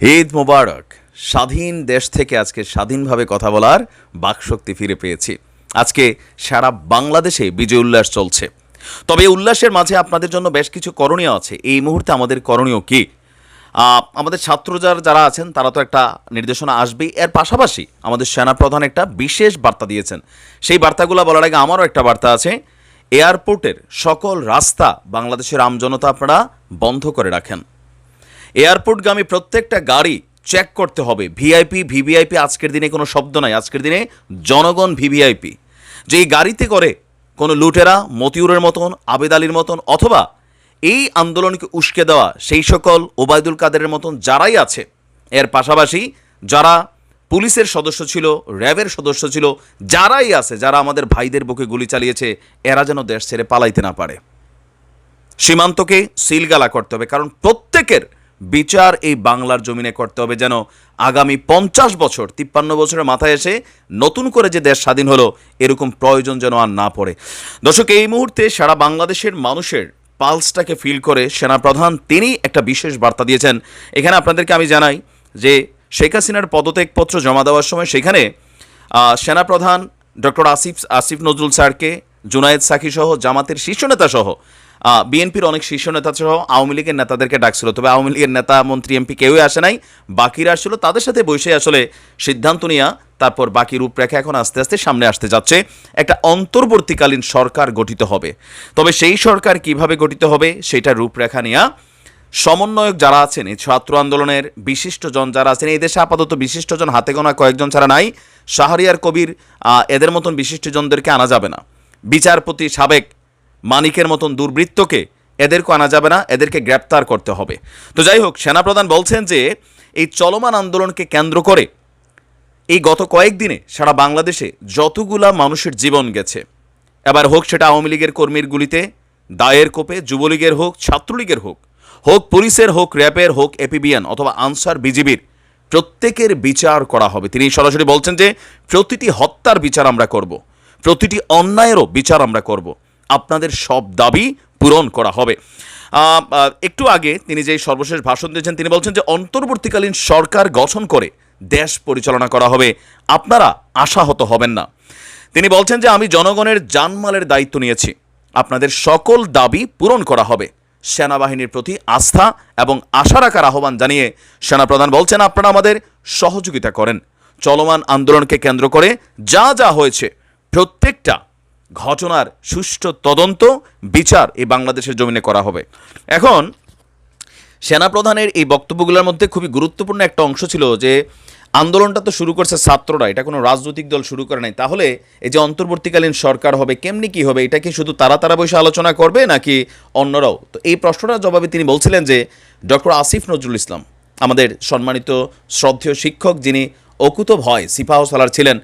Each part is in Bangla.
ঈদ মোবারক। স্বাধীন দেশ থেকে আজকে স্বাধীনভাবে কথা বলার বাকশক্তি ফিরে পেয়েছি। আজকে সারা বাংলাদেশে বিজয় উল্লাস চলছে। তবে উল্লাসের মাঝে আপনাদের জন্য বেশ কিছু করণীয় আছে। এই মুহূর্তে আমাদের করণীয় কি? আমাদের ছাত্র যার, যারা আছেন, তারা তো একটা নির্দেশনা আসবেই। এর পাশাপাশি আমাদের সেনাপ্রধান একটা বিশেষ বার্তা দিয়েছেন। সেই বার্তাগুলো বলার আগে আমারও একটা বার্তা আছে। এয়ারপোর্টের সকল রাস্তা বাংলাদেশের আমজনতা আপনারা বন্ধ করে রাখেন। এয়ারপোর্টগামী প্রত্যেকটা গাড়ি চেক করতে হবে। ভিআইপি ভিভিআইপি আজকের দিনে কোনো শব্দ নাই। আজকের দিনে জনগণ ভিভিআইপি যে গাড়িতে করে কোনো লুটেরা, মতিউরের মতন, আবেদ আলীর মতন, অথবা এই আন্দোলনকে উস্কে দেওয়া সেই সকল ওবায়দুল কাদেরের মতন যারাই আছে, এর পাশাপাশি যারা পুলিশের সদস্য ছিল, র্যাবের সদস্য ছিল, যারাই আছে, যারা আমাদের ভাইদের বুকে গুলি চালিয়েছে, এরা যেন দেশ ছেড়ে পালাইতে না পারে। সীমান্তকে সিলগালা করতে হবে, কারণ প্রত্যেকের বিচার এই বাংলার জমিনে করতে হবে যেন আগামী পঞ্চাশ বছর, তিপ্পান্ন বছরের মাথায় এসে নতুন করে যে দেশ স্বাধীন হলো, এরকম প্রয়োজন যেন আর না পড়ে। দর্শক, এই মুহূর্তে সারা বাংলাদেশের মানুষের পালসটাকে ফিল করে সেনাপ্রধান তিনি একটা বিশেষ বার্তা দিয়েছেন। এখানে আপনাদেরকে আমি জানাই যে শেখ হাসিনার পদত্যাগপত্র জমা দেওয়ার সময় সেখানে সেনাপ্রধান ডক্টর আসিফ আসিফ নজরুল স্যারকে, জুনায়েদ সাকি সহ জামাতের শীর্ষ নেতা সহ বিএনপির অনেক শীর্ষ নেতা সহ আওয়ামী লীগের নেতাদেরকে ডাকছিল, তবে আওয়ামী লীগের নেতা মন্ত্রী এমপি কেউই আসে নাই। বাকিরা আসছিল, তাদের সাথে বসে আসলে সিদ্ধান্ত নিয়ে, তারপর বাকি রূপরেখা এখন আস্তে আস্তে সামনে আসতে যাচ্ছে। একটা অন্তর্বর্তীকালীন সরকার গঠিত হবে। তবে সেই সরকার কীভাবে গঠিত হবে, সেটা রূপরেখা নিয়ে। সমন্বয়ক যারা আছেন, এই ছাত্র আন্দোলনের বিশিষ্টজন যারা আছেন, এই দেশে আপাতত বিশিষ্টজন হাতে গোনা কয়েকজন ছাড়া নাই। শাহরিয়ার কবির এদের মতন বিশিষ্টজনদেরকে আনা যাবে না। বিচারপতি সাবেক মানিকের মতন দুর্বৃত্তকে এদেরকে আনা যাবে না, এদেরকে গ্রেপ্তার করতে হবে। তো যাই হোক, সেনাপ্রধান বলছেন যে, এই চলমান আন্দোলনকে কেন্দ্র করে এই গত কয়েকদিনে সারা বাংলাদেশে যতগুলা মানুষের জীবন গেছে, এবার হোক সেটা আওয়ামী লীগের কর্মীর গুলিতে, দায়ের কোপে, যুবলীগের হোক, ছাত্রলীগের হোক হোক পুলিশের হোক র্যাবের হোক, এপিবিএন অথবা আনসার বিজিবির প্রত্যেকের বিচার করা হবে। তিনি সরাসরি বলছেন যে, প্রতিটি হত্যার বিচার আমরা করব, প্রতিটি অন্যায়েরও বিচার আমরা করব। আপনাদের সব দাবি পূরণ করা হবে। একটু আগে তিনি যে সর্বশেষ ভাষণ দিয়েছেন, তিনি বলছেন যে, অন্তর্বর্তীকালীন সরকার গঠন করে দেশ পরিচালনা করা হবে। আপনারা আশাহত হবেন না। তিনি বলছেন যে, আমি জনগণের জানমালের দায়িত্ব নিয়েছি। আপনাদের সকল দাবি পূরণ করা হবে। সেনাবাহিনীর প্রতি আস্থা এবং আশা রাখার আহ্বান জানিয়ে সেনাপ্রধান বলছেন, আপনারা আমাদের সহযোগিতা করেন। চলমান আন্দোলনকে কেন্দ্র করে যা যা হয়েছে, প্রত্যেকটা ঘটনার সুষ্ঠু তদন্ত, বিচার এই বাংলাদেশের জমিনে করা হবে। এখন, সেনাপ্রধানের এই বক্তব্যগুলোর মধ্যে খুবই গুরুত্বপূর্ণ একটা অংশ ছিল যে, আন্দোলনটা তো শুরু করছে ছাত্ররা, এটা কোনো রাজনৈতিক দল শুরু করে নাই। তাহলে এই যে অন্তর্বর্তীকালীন সরকার হবে, কেমনি কি হবে, এটা কি শুধু তারা তারা বসে আলোচনা করবে নাকি অন্যরাও? তো এই প্রশ্নটার জবাবে তিনি বলছিলেন যে, ডক্টর আসিফ নজরুল ইসলাম, আমাদের সম্মানিত শ্রদ্ধেয় শিক্ষক যিনি অকুত ভয় সিপাহ সালার ছিলেন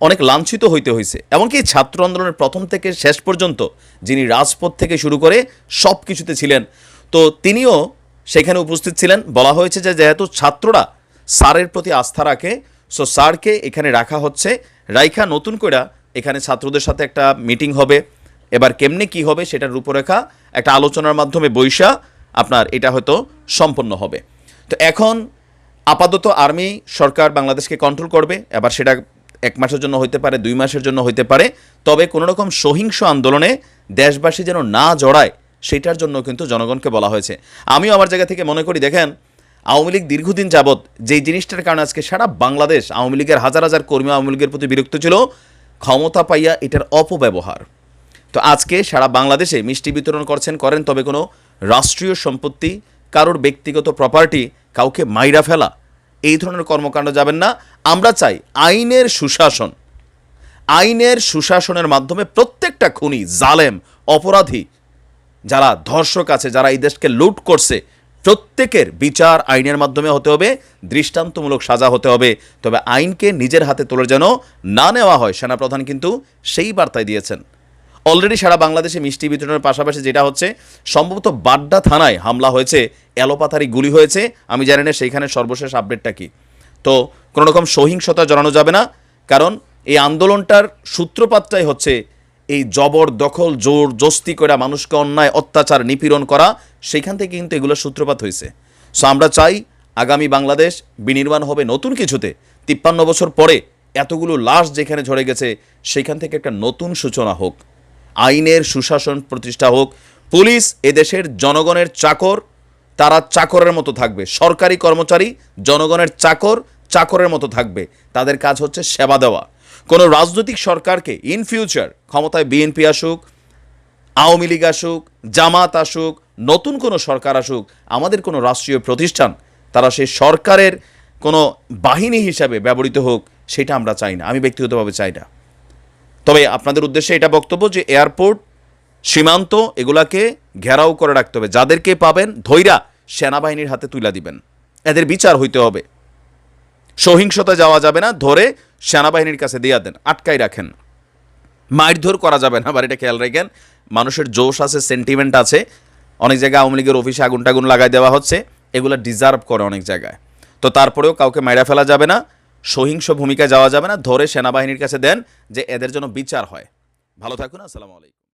অনেক লাঞ্ছিত হইতে হয়েছে এমনকি ছাত্র আন্দোলনের প্রথম থেকে শেষ পর্যন্ত যিনি রাজপথ থেকে শুরু করে সব কিছুতে ছিলেন, তো তিনিও সেখানে উপস্থিত ছিলেন। বলা হয়েছে যে যেহেতু ছাত্ররা স্যারের প্রতি আস্থা রাখে, সো স্যারকে এখানে রাখা হচ্ছে। রাইখা, নতুন করে এখানে ছাত্রদের সাথে একটা মিটিং হবে। এবার কেমনে কি হবে সেটার রূপরেখা একটা আলোচনার মাধ্যমে বৈশা আপনার এটা হয়তো সম্পন্ন হবে। তো এখন আপাতত আর্মি সরকার বাংলাদেশকে কন্ট্রোল করবে। এবার সেটা এক মাসের জন্য হইতে পারে, দুই মাসের জন্য হইতে পারে, তবে কোনো রকম সহিংস আন্দোলনে দেশবাসী যেন না জড়ায়, সেটার জন্য কিন্তু জনগণকে বলা হয়েছে। আমিও আমার জায়গা থেকে মনে করি, দেখেন, আওয়ামী লীগ দীর্ঘদিন যাবৎ যেই জিনিসটার কারণে আজকে সারা বাংলাদেশ আওয়ামী লীগের হাজার হাজার কর্মী আওয়ামী লীগের প্রতি বিরক্ত ছিল, ক্ষমতা পাইয়া এটার অপব্যবহার। তো আজকে সারা বাংলাদেশে মিষ্টি বিতরণ করছেন, করেন, তবে কোনো রাষ্ট্রীয় সম্পত্তি, কারোর ব্যক্তিগত প্রপার্টি কাউকে মাইরা ফেলা এই ধরনের কর্মকাণ্ড যাবেন না। আমরা চাই আইনের সুশাসন। আইনের সুশাসনের মাধ্যমে প্রত্যেকটা খুনি জালেম, অপরাধী, যারা ধর্ষক আছে, যারা এই দেশকে লুট করছে, প্রত্যেকের বিচার আইনের মাধ্যমে হতে হবে, দৃষ্টান্তমূলক সাজা হতে হবে। তবে আইনকে নিজের হাতে তোলে যেন না নেওয়া হয়, সেনাপ্রধান কিন্তু সেই বার্তায় দিয়েছেন। অলরেডি সারা বাংলাদেশে মিষ্টি বিতরণের পাশাপাশি যেটা হচ্ছে, সম্ভবত বাড্ডা থানায় হামলা হয়েছে এলোপাথারি গুলি হয়েছে। আমি জানি না সেইখানে সর্বশেষ আপডেটটা কি। তো কোনো রকম সহিংসতা জানানো যাবে না, কারণ এই আন্দোলনটার সূত্রপাতটাই হচ্ছে এই জবর দখল জোর জস্তি করে, মানুষকে অন্যায়, অত্যাচার, নিপীড়ন করা সেইখান থেকে কিন্তু এগুলো সূত্রপাত হয়েছে। সো আমরা চাই আগামী বাংলাদেশ বিনির্মাণ হবে নতুন কিছুতে। তিপ্পান্ন বছর পরে এতগুলো লাশ যেখানে ঝরে গেছে, সেখান থেকে একটা নতুন সূচনা হোক। আইনের সুশাসন প্রতিষ্ঠা হোক, পুলিশ এদেশের জনগণের চাকর, তারা চাকরের মতো থাকবে। সরকারি কর্মচারী জনগণের চাকর, চাকরের মতো থাকবে। তাদের কাজ হচ্ছে সেবা দেওয়া। কোনো রাজনৈতিক সরকারকে ইন ফিউচার ক্ষমতায় বিএনপি আসুক, আওয়ামী লীগ আসুক, জামাত আসুক, নতুন কোনো সরকার আসুক, আমাদের কোনো রাষ্ট্রীয় প্রতিষ্ঠান, তারা সেই সরকারের কোনো বাহিনী হিসাবে ব্যবহৃত হোক, সেটা আমরা চাই না। আমি ব্যক্তিগতভাবে চাই না। তবে আপনাদের উদ্দেশ্যে এটা বক্তব্য যে এয়ারপোর্ট, সীমান্ত, এগুলাকে ঘেরাও করে রাখতে হবে। যাদেরকে পাবেন, ধৈরা সেনাবাহিনীর হাতে তুলে দিবেন। এদের বিচার হইতে হবে। সহিংসতা যাওয়া যাবে না, ধরে সেনাবাহিনীর কাছে দিয়ে দেন আটকাই রাখেন। মারধর করা যাবে না এটা খেয়াল রাখেন, মানুষের জোশ আছে সেন্টিমেন্ট আছে। অনেক জায়গায় আওয়ামী লীগের অফিসে আগুন টাগুন লাগাই দেওয়া হচ্ছে, এগুলো ডিজার্ভ করে অনেক জায়গায়। তো তারপরেও কাউকে মাইরা ফেলা যাবে না সহিংস ভূমিকা যাওয়া যাবে না, ধরে সেনাবাহিনীর কাছে দেন যে এদের জন্য বিচার হয়। ভালো থাকুন, আসসালামু আলাইকুম।